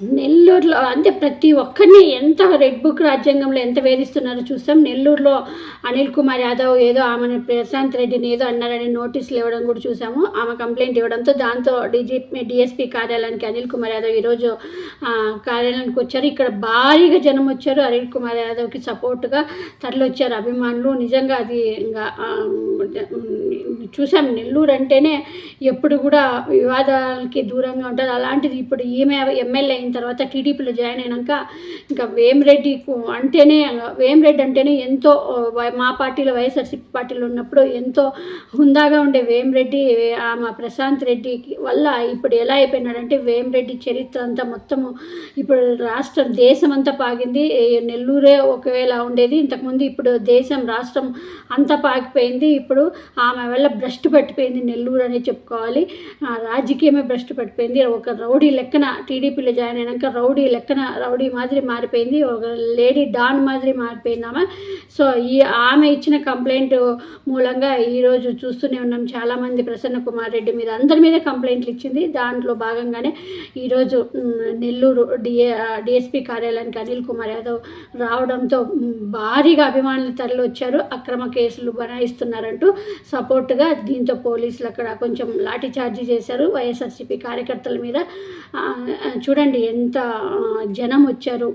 నెల్లూరులో అంటే ప్రతి ఒక్కరిని ఎంత రెడ్ బుక్ రాజ్యాంగంలో ఎంత వేధిస్తున్నారో చూస్తాం నెల్లూరులో అనిల్ కుమార్ యాదవ్ ఏదో ఆమెను ప్రశాంత్ రెడ్డిని ఏదో అన్నారని నోటీసులు ఇవ్వడం కూడా చూసాము. ఆమె కంప్లైంట్ ఇవ్వడంతో దాంతో డీజీపీ డిఎస్పీ కార్యాలయానికి అనిల్ కుమార్ యాదవ్ ఈరోజు కార్యాలయానికి వచ్చారు. ఇక్కడ భారీగా జనం వచ్చారు. అనిల్ కుమార్ యాదవ్కి సపోర్ట్గా తరలొచ్చారు అభిమానులు నిజంగా అది ఇంకా చూసాం. నెల్లూరు అంటేనే ఎప్పుడు కూడా వివాదాలకి దూరంగా ఉంటుంది. అలాంటిది ఇప్పుడు ఈమె ఎమ్మెల్యే అయిన తర్వాత టీడీపీలో జాయిన్ అయినాక ఇంకా వేమిరెడ్డి అంటేనే వేమిరెడ్డి అంటేనే ఎంతో మా పార్టీలో వైఎస్ఆర్సీపీ పార్టీలో ఉన్నప్పుడు ఎంతో హుందాగా ఉండే వేమిరెడ్డి ఆమె ప్రశాంత్ రెడ్డి వల్ల ఇప్పుడు ఎలా అయిపోయినాడంటే వేమిరెడ్డి చరిత్ర అంతా మొత్తము ఇప్పుడు రాష్ట్రం దేశం అంతా పాగింది నెల్లూరే ఒకవేళ ఉండేది ఇంతకుముందు ఇప్పుడు దేశం రాష్ట్రం అంతా పాకిపోయింది. ఇప్పుడు ఆమె వల్ల భ్రష్టు పట్టిపోయింది నెల్లూరు అనే చెప్పుకోవాలి. రాజకీయమే భ్రష్టు పట్టిపోయింది. ఒక రౌడీ లెక్కన టీడీపీలో జాయిన్ అయినాక రౌడీ లెక్కన రౌడీ మాదిరి మారిపోయింది. ఒక లేడీ డాన్ మాదిరి మారిపోయింది ఆమె. సో ఈ ఆమె ఇచ్చిన కంప్లైంట్ మూలంగా ఈరోజు చూస్తూనే ఉన్నాం. చాలామంది ప్రసన్న కుమార్ రెడ్డి మీద అందరి మీద కంప్లైంట్లు ఇచ్చింది. దాంట్లో భాగంగానే ఈరోజు మ్, నెల్లూరు డిఏ డిఎస్పీ కార్యాలయానికి అనిల్ కుమార్ యాదవ్ రావడంతో భారీగా అభిమానులు తరలి వచ్చారు అక్రమ కేసులు బనాయిస్తున్నారంటూ సపోర్ట్గా దీంతో పోలీసులు అక్కడ కొంచెం లాఠీ చార్జీ చేశారు. వైఎస్ఆర్సీపీ కార్యకర్తల మీద చూడండి ఎంత జనం వచ్చారు.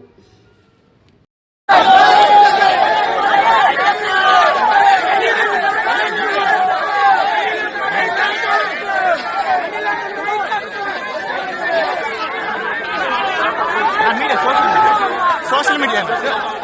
media, social media. Social media.